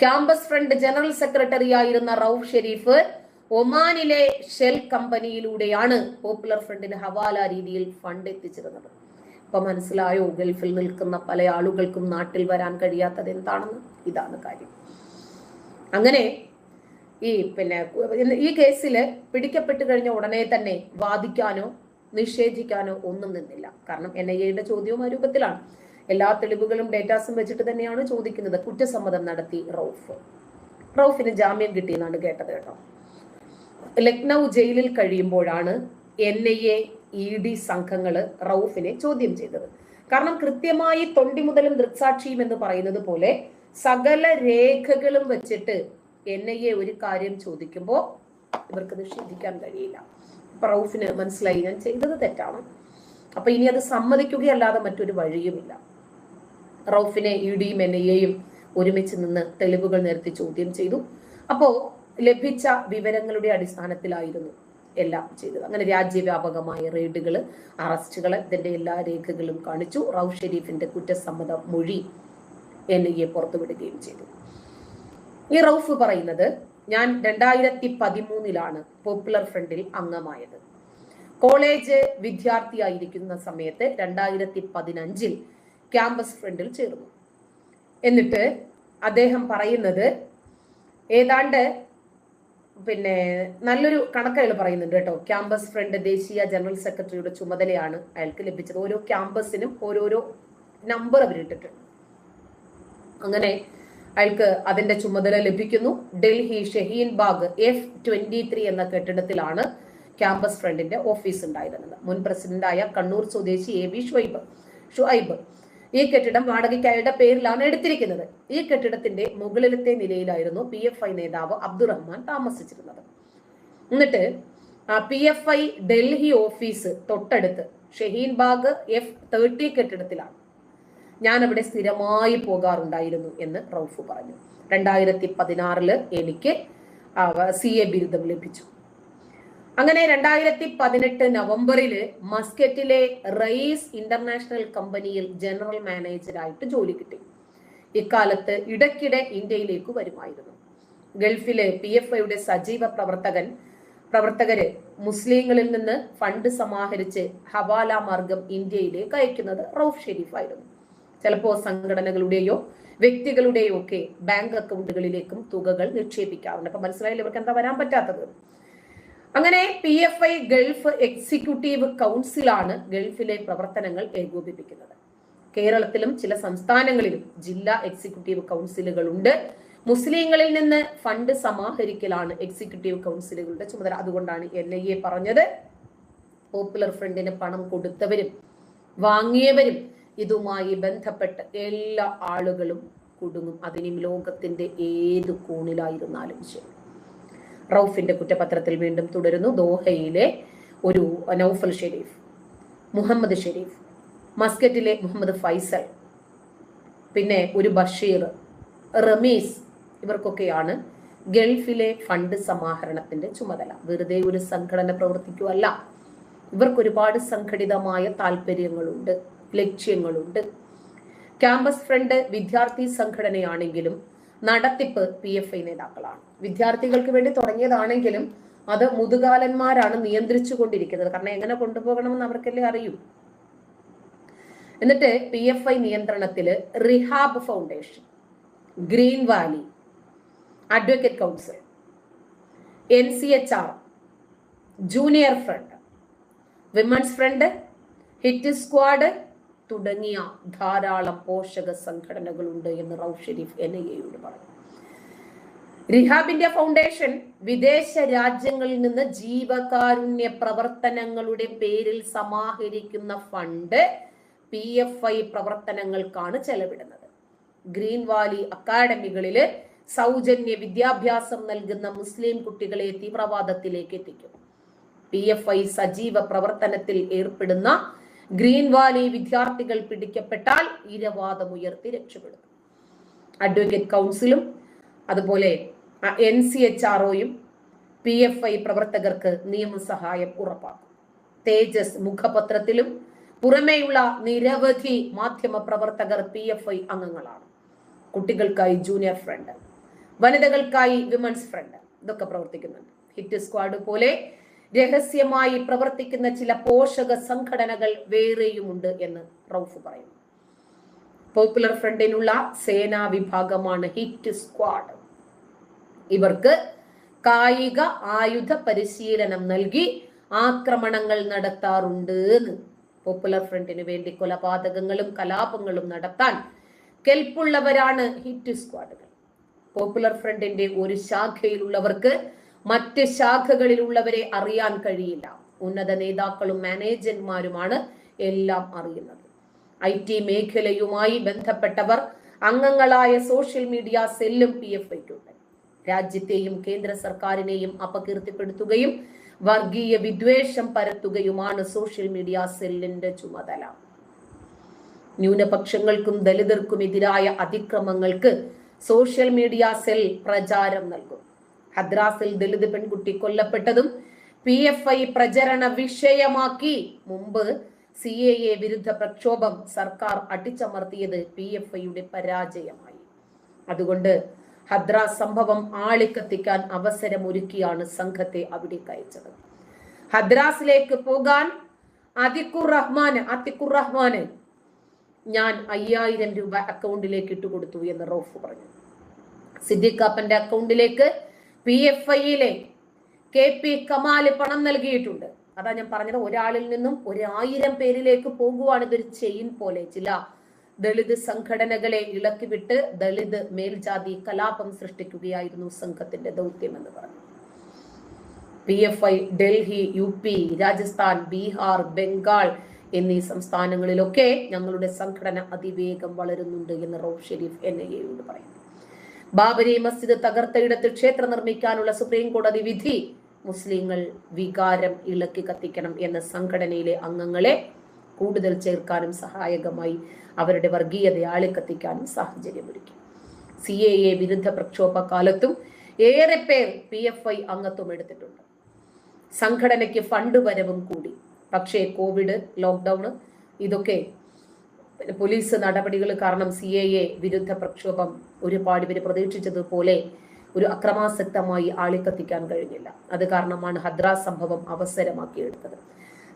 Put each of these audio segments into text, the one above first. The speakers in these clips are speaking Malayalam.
ക്യാമ്പസ് ഫ്രണ്ട് ജനറൽ സെക്രട്ടറി ആയിരുന്ന റൌഫ് ഷെരീഫ് ഒമാനിലെ ഷെൽ കമ്പനിയിലൂടെയാണ് പോപ്പുലർ ഫ്രണ്ടിന് ഹവാല രീതിയിൽ ഫണ്ട് എത്തിച്ചിരുന്നത്. ഇപ്പൊ മനസ്സിലായോ? ഗൾഫിൽ നിൽക്കുന്ന പല ആളുകൾക്കും നാട്ടിൽ വരാൻ കഴിയാത്തത് എന്താണെന്ന്? ഇതാണ് കാര്യം. അങ്ങനെ ഈ പിന്നെ ഈ കേസിൽ പിടിക്കപ്പെട്ട് കഴിഞ്ഞ ഉടനെ തന്നെ വാദിക്കാനോ നിഷേധിക്കാനോ ഒന്നും നിന്നില്ല. കാരണം എൻ ഐ എയുടെ ചോദ്യവും ആ രൂപത്തിലാണ്. എല്ലാ തെളിവുകളും ഡേറ്റാസും വെച്ചിട്ട് തന്നെയാണ് ചോദിക്കുന്നത്. കുറ്റസമ്മതം നടത്തി റൌഫ്. റൌഫിന് ജാമ്യം കിട്ടിയെന്നാണ് കേട്ടത് കേട്ടോ. ലക്നൗ ജയിലിൽ കഴിയുമ്പോഴാണ് N I A E D സംഘങ്ങൾ റൌഫിനെ ചോദ്യം ചെയ്തത്. കാരണം കൃത്യമായി തൊണ്ടി മുതലും ദൃക്സാക്ഷിയും എന്ന് പറയുന്നത് പോലെ സകല രേഖകളും വെച്ചിട്ട് എൻ ഐ എ ഒരു കാര്യം ചോദിക്കുമ്പോൾ ഇവർക്ക് നിഷേധിക്കാൻ കഴിയില്ല. റൌഫിന് മനസ്സിലായി ഞാൻ ചെയ്തത് തെറ്റാണ്. അപ്പൊ ഇനി അത് സമ്മതിക്കുകയല്ലാതെ മറ്റൊരു വഴിയുമില്ല. റൌഫിനെ ഇ ഡിയും എൻ എയും ഒരുമിച്ച് നിന്ന് തെളിവുകൾ നിരത്തി ചോദ്യം ചെയ്തു. അപ്പോ ലഭിച്ച വിവരങ്ങളുടെ അടിസ്ഥാനത്തിലായിരുന്നു എല്ലാം ചെയ്തത്. അങ്ങനെ രാജ്യവ്യാപകമായ റെയ്ഡുകൾ അറസ്റ്റുകൾ ഇതിന്റെ എല്ലാ രേഖകളും കാണിച്ചു. റൌഫ് ഷെരീഫിന്റെ കുറ്റസമ്മത മൊഴി എൻ ഐ എ പുറത്തുവിടുകയും ചെയ്തു. ഈ റൌഫ് പറയുന്നത് ഞാൻ രണ്ടായിരത്തി പതിമൂന്നിലാണ് പോപ്പുലർ ഫ്രണ്ടിൽ അംഗമായത്. കോളേജ് വിദ്യാർത്ഥിയായിരിക്കുന്ന സമയത്ത് രണ്ടായിരത്തി പതിനഞ്ചിൽ ക്യാമ്പസ് ഫ്രണ്ടിൽ ചേർന്നു. എന്നിട്ട് അദ്ദേഹം പറയുന്നത് ഏതാണ്ട് പിന്നെ നല്ലൊരു കണക്ക് അയാൾ പറയുന്നുണ്ട് കേട്ടോ. ക്യാമ്പസ് ഫ്രണ്ട് ദേശീയ ജനറൽ സെക്രട്ടറിയുടെ ചുമതലയാണ് അയാൾക്ക് ലഭിച്ചത്. ഓരോ ക്യാമ്പസിനും ഓരോരോ നമ്പർ അവരിട്ടിട്ടുണ്ട് അങ്ങനെ അയാൾക്ക് അതിന്റെ ചുമതല ലഭിക്കുന്നു. Delhi Shaheen Bagh F twenty three എന്ന കെട്ടിടത്തിലാണ് ക്യാമ്പസ് ഫ്രണ്ടിന്റെ ഓഫീസ് ഉണ്ടായിരുന്നത്. മുൻ പ്രസിഡന്റായ കണ്ണൂർ സ്വദേശി എ ബി ഷുഐബ് ഷുഐബ് ഈ കെട്ടിടം വാടകയ്ക്ക് അയാളുടെ പേരിലാണ് എടുത്തിരിക്കുന്നത്. ഈ കെട്ടിടത്തിന്റെ മുകളിലത്തെ നിലയിലായിരുന്നു പി എഫ് ഐ നേതാവ് അബ്ദുറഹ്മാൻ താമസിച്ചിരുന്നത്. എന്നിട്ട് P F I Delhi office തൊട്ടടുത്ത് ഷഹീൻ ബാഗ് എഫ് തേർട്ടി കെട്ടിടത്തിലാണ്. ഞാൻ അവിടെ സ്ഥിരമായി പോകാറുണ്ടായിരുന്നു എന്ന് റൌഫ് പറഞ്ഞു. രണ്ടായിരത്തി പതിനാറിൽ എനിക്ക് സി എ ബിരുദം ലഭിച്ചു. അങ്ങനെ രണ്ടായിരത്തി പതിനെട്ട് നവംബറിൽ മസ്കറ്റിലെ റയീസ് ഇന്റർനാഷണൽ കമ്പനിയിൽ ജനറൽ മാനേജരായിട്ട് ജോലി കിട്ടി. ഇക്കാലത്ത് ഇടയ്ക്കിടെ ഇന്ത്യയിലേക്ക് വരുമായിരുന്നു. ഗൾഫിലെ പി എഫ് ഐയുടെ സജീവ പ്രവർത്തകൻ പ്രവർത്തകര് മുസ്ലിങ്ങളിൽ നിന്ന് ഫണ്ട് സമാഹരിച്ച് ഹവാല മാർഗം ഇന്ത്യയിലേക്ക് അയക്കുന്നത് റൌഫ് ഷെരീഫായിരുന്നു. ചിലപ്പോൾ സംഘടനകളുടെയോ വ്യക്തികളുടെയോ ഒക്കെ ബാങ്ക് അക്കൗണ്ടുകളിലേക്കും തുകകൾ നിക്ഷേപിക്കാറുണ്ട്. അപ്പൊ മനസ്സിലായില്ല? ഇവർക്ക് എന്താ വരാൻ പറ്റാത്തത്? അങ്ങനെ P F I Gulf executive കൗൺസിലാണ് ഗൾഫിലെ പ്രവർത്തനങ്ങൾ ഏകോപിപ്പിക്കുന്നത്. കേരളത്തിലും ചില സംസ്ഥാനങ്ങളിലും ജില്ലാ എക്സിക്യൂട്ടീവ് കൗൺസിലുകളുണ്ട് മുസ്ലിങ്ങളിൽ നിന്ന് ഫണ്ട് സമാഹരിക്കലാണ് എക്സിക്യൂട്ടീവ് കൗൺസിലുകളുടെ ചുമതല. അതുകൊണ്ടാണ് എൻ ഐ എ പറഞ്ഞത്. പോപ്പുലർ ഫ്രണ്ടിന് പണം കൊടുത്തവരും വാങ്ങിയവരും ഇതുമായി ബന്ധപ്പെട്ട എല്ലാ ആളുകളും കുടുങ്ങും. അതിനും ലോകത്തിന്റെ ഏത് കോണിലായിരുന്നാലും ശരി. റൌഫിന്റെ കുറ്റപത്രത്തിൽ വീണ്ടും തുടരുന്നു. ദോഹയിലെ ഒരു നൌഫൽ ഷെരീഫ് മുഹമ്മദ് ഷെരീഫ് മസ്കറ്റിലെ മുഹമ്മദ് ഫൈസൽ പിന്നെ ഒരു ബഷീർ റമീസ് ഇവർക്കൊക്കെയാണ് ഗൾഫിലെ ഫണ്ട് സമാഹരണത്തിന്റെ ചുമതല. വെറുതെ ഒരു സംഘടന പ്രവർത്തിക്കുകയല്ല ഇവർക്ക് ഒരുപാട് സംഘടിതമായ താല്പര്യങ്ങളുണ്ട് ലക്ഷ്യങ്ങളുണ്ട്. ക്യാമ്പസ് ഫ്രണ്ട് വിദ്യാർത്ഥി സംഘടനയാണെങ്കിലും നടത്തിപ്പ് പി എഫ് ഐ നേതാക്കളാണ്. വിദ്യാർത്ഥികൾക്ക് വേണ്ടി തുടങ്ങിയതാണെങ്കിലും അത് മുതുകാലന്മാരാണ് നിയന്ത്രിച്ചു കൊണ്ടിരിക്കുന്നത് കാരണം എങ്ങനെ കൊണ്ടുപോകണമെന്ന് അവർക്കല്ലേ അറിയൂ. എന്നിട്ട് പി എഫ് ഐ നിയന്ത്രണത്തിൽ rehab foundation green valley advocate council N C H R junior front women's front hit squad തുടങ്ങിയ ധാരാളം പോഷക സംഘടനകളുണ്ട് എന്ന് റൌഫ് ഷെരീഫ് എൻ ഐ എയോട് പറഞ്ഞു. റിഹാബിന്റെ ഫൗണ്ടേഷൻ വിദേശ രാജ്യങ്ങളിൽ നിന്ന് ജീവകാരുണ്യ പ്രവർത്തനങ്ങളുടെ പേരിൽ സമാഹരിക്കുന്ന ഫണ്ട് പി എഫ് ഐ പ്രവർത്തനങ്ങൾക്കാണ് ചെലവിടുന്നത്. ഗ്രീൻ വാലി അക്കാഡമികളിൽ സൗജന്യ വിദ്യാഭ്യാസം നൽകുന്ന മുസ്ലിം കുട്ടികളെ തീവ്രവാദത്തിലേക്ക് എത്തിക്കും. പി എഫ് ഐ സജീവ പ്രവർത്തനത്തിൽ ഏർപ്പെടുന്ന ഗ്രീൻ വാലി വിദ്യാർത്ഥികൾ പിടിക്കപ്പെട്ടാൽ ഇരവാദം ഉയർത്തി രക്ഷപ്പെടും. അഡ്വക്കേറ്റ് കൗൺസിലും അതുപോലെ എൻ സി എച്ച് ആർഒയും പി എഫ് ഐ പ്രവർത്തകർക്ക് നിയമസഹായം ഉറപ്പാക്കും. തേജസ് മുഖപത്രത്തിലും പുറമേയുള്ള നിരവധി മാധ്യമ പ്രവർത്തകർ പി എഫ് ഐ അംഗങ്ങളാണ്. കുട്ടികൾക്കായി ജൂനിയർ ഫ്രണ്ട് വനിതകൾക്കായി വിമൻസ് ഫ്രണ്ട് ഇതൊക്കെ പ്രവർത്തിക്കുന്നുണ്ട്. ഹിറ്റ് സ്ക്വാഡ് പോലെ രഹസ്യമായി പ്രവർത്തിക്കുന്ന ചില പോഷക സംഘടനകൾ വേറെയുമുണ്ട് എന്ന് റൌഫ് പറയുന്നു. പോപ്പുലർ ഫ്രണ്ടിനുള്ള സേനാ വിഭാഗമാണ് ഹിറ്റ് സ്ക്വാഡ് ഇവർക്ക് കായിക ആയുധ പരിശീലനം നൽകി ആക്രമണങ്ങൾ നടത്താറുണ്ട് എന്ന് പോപ്പുലർ ഫ്രണ്ടിന് വേണ്ടി കൊലപാതകങ്ങളും കലാപങ്ങളും നടത്താൻ കെൽപ്പുള്ളവരാണ് ഹിറ്റ് സ്ക്വാഡുകൾ പോപ്പുലർ ഫ്രണ്ടിന്റെ ഒരു ശാഖയിലുള്ളവർക്ക് മറ്റ് ശാഖകളിലുള്ളവരെ അറിയാൻ കഴിയില്ല. ഉന്നത നേതാക്കളും മാനേജർമാരുമാണ് എല്ലാം അറിയുന്നത്. ഐ ടി മേഖലയുമായി ബന്ധപ്പെട്ടവർ അംഗങ്ങളായ സോഷ്യൽ മീഡിയ സെല്ലും പി എഫ് ഐക്കുണ്ട് രാജ്യത്തെയും കേന്ദ്ര സർക്കാരിനെയും അപകീർത്തിപ്പെടുത്തുകയും വർഗീയ വിദ്വേഷം പരത്തുകയുമാണ് സോഷ്യൽ മീഡിയ സെല്ലിന്റെ ചുമതല. ന്യൂനപക്ഷങ്ങൾക്കും ദലിതർക്കും എതിരായ അതിക്രമങ്ങൾക്ക് സോഷ്യൽ മീഡിയ സെൽ പ്രചാരം നൽകും ഹദ്രാസിൽ ദളിത് പെൺകുട്ടി കൊല്ലപ്പെട്ടതും പി എഫ് ഐ പ്രചരണ വിഷയമാക്കി. മുമ്പ് സി എ എ വിരുദ്ധ പ്രക്ഷോഭം സർക്കാർ അടിച്ചമർത്തിയത് പി എഫ് ഐയുടെ പരാജയമായി. അതുകൊണ്ട് ഹദ്രാസ് സംഭവം ആളിക്കത്തിക്കാൻ അവസരമൊരുക്കിയാണ് സംഘത്തെ അവിടെ അയച്ചത് ഹദ്രാസിലേക്ക് പോകാൻ അതിക്കുർ റഹ്മാന് അതിക്കുർ റഹ്മാന് ഞാൻ അയ്യായിരം രൂപ അക്കൗണ്ടിലേക്ക് ഇട്ടുകൊടുത്തു എന്ന് റൌഫ് പറഞ്ഞു. സിദ്ദിഖാപ്പന്റെ അക്കൗണ്ടിലേക്ക് പി എഫ് ഐയിലെ കെ പി കമാൽ പണം നൽകിയിട്ടുണ്ട്. അതാ ഞാൻ പറഞ്ഞത് ഒരാളിൽ നിന്നും ഒരായിരം പേരിലേക്ക് പോകുവാണ് ഇതൊരു ചെയിൻ പോലെ. ചില ദളിത് സംഘടനകളെ ഇളക്കി വിട്ട് ദളിത് മേൽജാതി കലാപം സൃഷ്ടിക്കുകയായിരുന്നു സംഘത്തിന്റെ ദൗത്യം എന്ന് പറഞ്ഞു. P F I Delhi U P Rajasthan Bihar Bengal എന്നീ സംസ്ഥാനങ്ങളിലൊക്കെ ഞങ്ങളുടെ സംഘടന അതിവേഗം വളരുന്നുണ്ട് എന്ന് റൌഫ് ഷെരീഫ് എൻ ഐ എയോട് പറയുന്നു. ബാബരി മസ്ജിദ് തകർത്തയിടത്ത് ക്ഷേത്രം നിർമ്മിക്കാനുള്ള സുപ്രീം കോടതി വിധി മുസ്ലിങ്ങൾ വികാരം ഇളക്കി കത്തിക്കണം എന്ന സംഘടനയിലെ അംഗങ്ങളെ കൂടുതൽ ചേർക്കാനും സഹായകമായി അവരുടെ വർഗീയത ആളിക്കത്തിക്കാനും സാഹചര്യമൊരുക്കി. സി എ എ വിരുദ്ധ പ്രക്ഷോഭ കാലത്തും ഏറെ പേർ പി എഫ് ഐ അംഗത്വം എടുത്തിട്ടുണ്ട്. സംഘടനയ്ക്ക് ഫണ്ട് വരവും കൂടി. പക്ഷേ കോവിഡ് ലോക്ക്ഡൌൺ ഇതൊക്കെ പോലീസ് നടപടികൾ കാരണം സി എ എ വിരുദ്ധ പ്രക്ഷോഭം ഒരുപാട് പേര് പ്രതീക്ഷിച്ചതുപോലെ ഒരു അക്രമാസക്തമായി ആളിക്കത്തിക്കാൻ കഴിഞ്ഞില്ല. അത് കാരണമാണ് ഹദ്രാസ് സംഭവം അവസരമാക്കിയെടുത്തത്.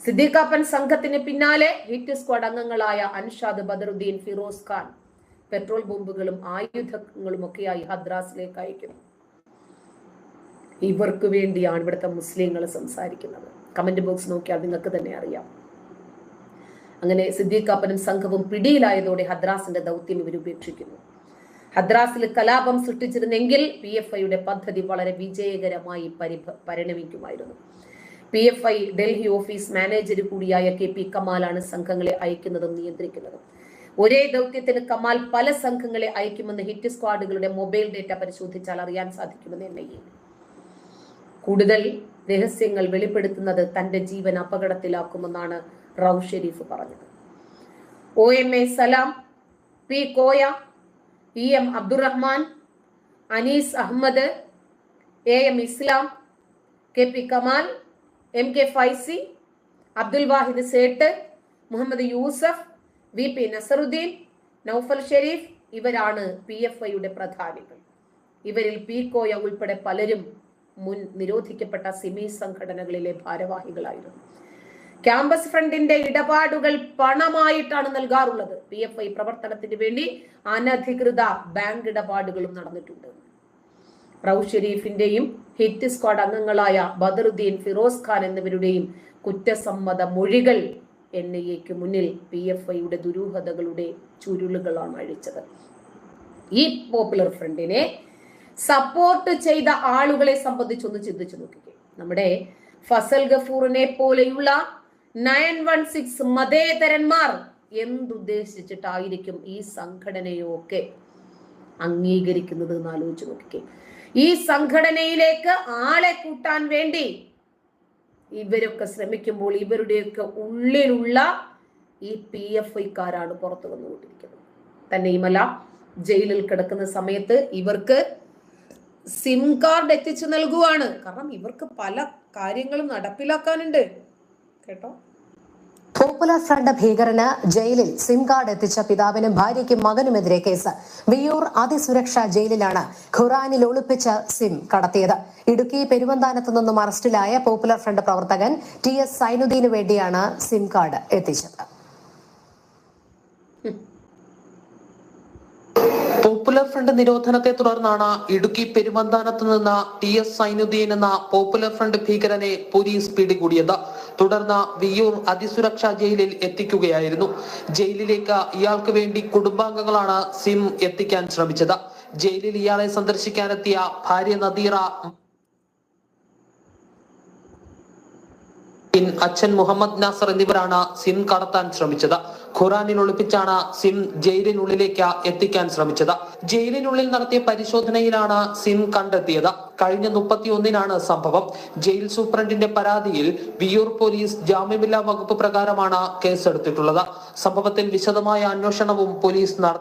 സിദ്ദീഖാപ്പൻ സംഘത്തിന് പിന്നാലെ ഹിറ്റ് സ്ക്വാഡ് അംഗങ്ങളായ അൻഷാദ് ബദറുദ്ദീൻ ഫിറോസ് ഖാൻ പെട്രോൾ ബോംബുകളും ആയുധങ്ങളും ഒക്കെയായി ഹദ്രാസിലേക്ക് അയക്കുന്നു ഇവർക്ക് വേണ്ടിയാണ് ഇവിടുത്തെ മുസ്ലിങ്ങൾ സംസാരിക്കുന്നത്. കമന്റ് ബോക്സ് നോക്കിയാൽ നിങ്ങൾക്ക് തന്നെ അറിയാം. അങ്ങനെ സിദ്ദീഖാപ്പനും സംഘവും പിടിയിലായതോടെ ഹദ്രാസിന്റെ ദൗത്യം ഇവർ ഉപേക്ഷിക്കുന്നു. ഹദ്രാസിൽ കലാപം സൃഷ്ടിച്ചിരുന്നെങ്കിൽ പി എഫ് ഐയുടെ പദ്ധതി വളരെ വിജയകരമായി പരിഭ പരിണമിക്കുമായിരുന്നു. P F I Delhi office manager കൂടിയായ കെ പി കമാലാണ് സംഘങ്ങളെ അയക്കുന്നതും നിയന്ത്രിക്കുന്നതും. ഒരേ ദൗത്യത്തിന് കമാൽ പല സംഘങ്ങളെ അയക്കുമെന്ന് ഹിറ്റ് സ്ക്വാഡുകളുടെ മൊബൈൽ ഡേറ്റ പരിശോധിച്ചാൽ അറിയാൻ സാധിക്കുമെന്ന് എൻ ഐ കൂടുതൽ രഹസ്യങ്ങൾ വെളിപ്പെടുത്തുന്നത് തന്റെ ജീവൻ അപകടത്തിലാക്കുമെന്നാണ് റൌ ഷെരീഫ് പറഞ്ഞത്. O M A Salam P Koya P M Abdurahman Anees Ahmed A M Islam K P Kamal M K Faizi Abdul Wahid Sait Muhammad Yusuf V P Nasaruddin Naufal Sharif ഇവരാണ് പി എഫ് ഐയുടെ പ്രധാനികൾ. ഇവരിൽ പി കോയ ഉൾപ്പെടെ പലരും മുൻ നിരോധിക്കപ്പെട്ട സിമി സംഘടനകളിലെ ഭാരവാഹികളായിരുന്നു. ക്യാമ്പസ് ഫ്രണ്ടിന്റെ ഇടപാടുകൾ പണമായിട്ടാണ് നൽകാറുള്ളത്. പി എഫ് ഐ പ്രവർത്തനത്തിന് വേണ്ടി അനധികൃത ബാങ്ക് ഇടപാടുകളും നടന്നിട്ടുണ്ട്. റൌ ഷെരീഫിന്റെയും ഹിറ്റ് സ്ക്വാഡ് അംഗങ്ങളായ ബദറുദ്ദീൻ ഫിറോസ് ഖാൻ എന്നിവരുടെയും കുറ്റസമ്മത മൊഴികൾ എൻ ഐ എക്ക് മുന്നിൽ പി എഫ് ഐയുടെ ദുരൂഹതകളുടെ ചുരുളുകളാണ് അഴിച്ചത്. ഈ പോപ്പുലർ ഫ്രണ്ടിനെ സപ്പോർട്ട് ചെയ്ത ആളുകളെ സംബന്ധിച്ചൊന്ന് ചിന്തിച്ചു നോക്കിക്കേ. നമ്മുടെ ഫസൽ ഗഫൂറിനെ പോലെയുള്ള നയൻ വൺ സിക്സ് മതേതരന്മാർ എന്തുദ്ദേശിച്ചിട്ടായിരിക്കും ഈ സംഘടനയൊക്കെ അംഗീകരിക്കുന്നത് എന്ന് ആലോചിച്ച് നോക്കിക്കേ. ഈ സംഘടനയിലേക്ക് ആളെ കൂട്ടാൻ വേണ്ടി ഇവരൊക്കെ ശ്രമിക്കുമ്പോൾ ഇവരുടെയൊക്കെ ഉള്ളിലുള്ള ഈ പി എഫ് ഐക്കാരാണ് പുറത്തു വന്നുകൊണ്ടിരിക്കുന്നത്. തന്നെയുമല്ല ജയിലിൽ കിടക്കുന്ന സമയത്ത് ഇവർക്ക് സിം കാർഡ് എത്തിച്ചു നൽകുവാണ്. കാരണം ഇവർക്ക് പല കാര്യങ്ങളും നടപ്പിലാക്കാനുണ്ട്. കേട്ടോ. പോപ്പുലർ ഫ്രണ്ട് ഭീകരന് ജയിലിൽ സിം കാർഡ് എത്തിച്ച പിതാവിനും ഭാര്യയ്ക്കും മകനുമെതിരെ കേസ്. വിയൂർ അതിസുരക്ഷാ ജയിലിലാണ് ഖുറാനിൽ ഒളിപ്പിച്ച സിം കടത്തിയത്. ഇടുക്കി പെരുവന്താനത്തു നിന്നും അറസ്റ്റിലായ പോപ്പുലർ ഫ്രണ്ട് പ്രവർത്തകൻ ടി എസ് സൈനുദ്ദീനു വേണ്ടിയാണ് സിം കാർഡ് എത്തിച്ചത്. പോപ്പുലർ ഫ്രണ്ട് നിരോധനത്തെ തുടർന്നാണ് ഇടുക്കി പെരുവന്താനത്ത് നിന്ന് ടി എസ് സൈനുദ്ദീൻ എന്ന പോപ്പുലർ ഫ്രണ്ട് ഭീകരനെ പോലീസ് പിടികൂടിയത്. തുടർന്ന് വിയൂർ അതിസുരക്ഷാ ജയിലിൽ എത്തിക്കുകയായിരുന്നു. ജയിലിലേക്ക് ഇയാൾക്ക് വേണ്ടി കുടുംബാംഗങ്ങളാണ് സിം എത്തിക്കാൻ ശ്രമിച്ചത്. ജയിലിൽ ഇയാളെ സന്ദർശിക്കാനെത്തിയ ഭാര്യ നദീറ ഇൻ അച്ഛൻ മുഹമ്മദ് നാസർ എന്നിവരാണ് സിം കടത്താൻ ശ്രമിച്ചത്. ഖുറാനിൽ ഒളിപ്പിച്ചാണ് സിം ജയിലിനുള്ളിലേക്ക് എത്തിക്കാൻ ശ്രമിച്ചത്. ജയിലിനുള്ളിൽ നടത്തിയ പരിശോധനയിലാണ് സിം കണ്ടെത്തിയത്. കഴിഞ്ഞ മുപ്പത്തിയൊന്നിനാണ് സംഭവം. ജയിൽ സൂപ്രണ്ടിന്റെ പരാതിയിൽ വിയൂർ പോലീസ് ജാമ്യമില്ലാ വകുപ്പ് പ്രകാരമാണ് കേസെടുത്തിട്ടുള്ളത്. സംഭവത്തിൽ വിശദമായ അന്വേഷണവും പോലീസ് നടത്തി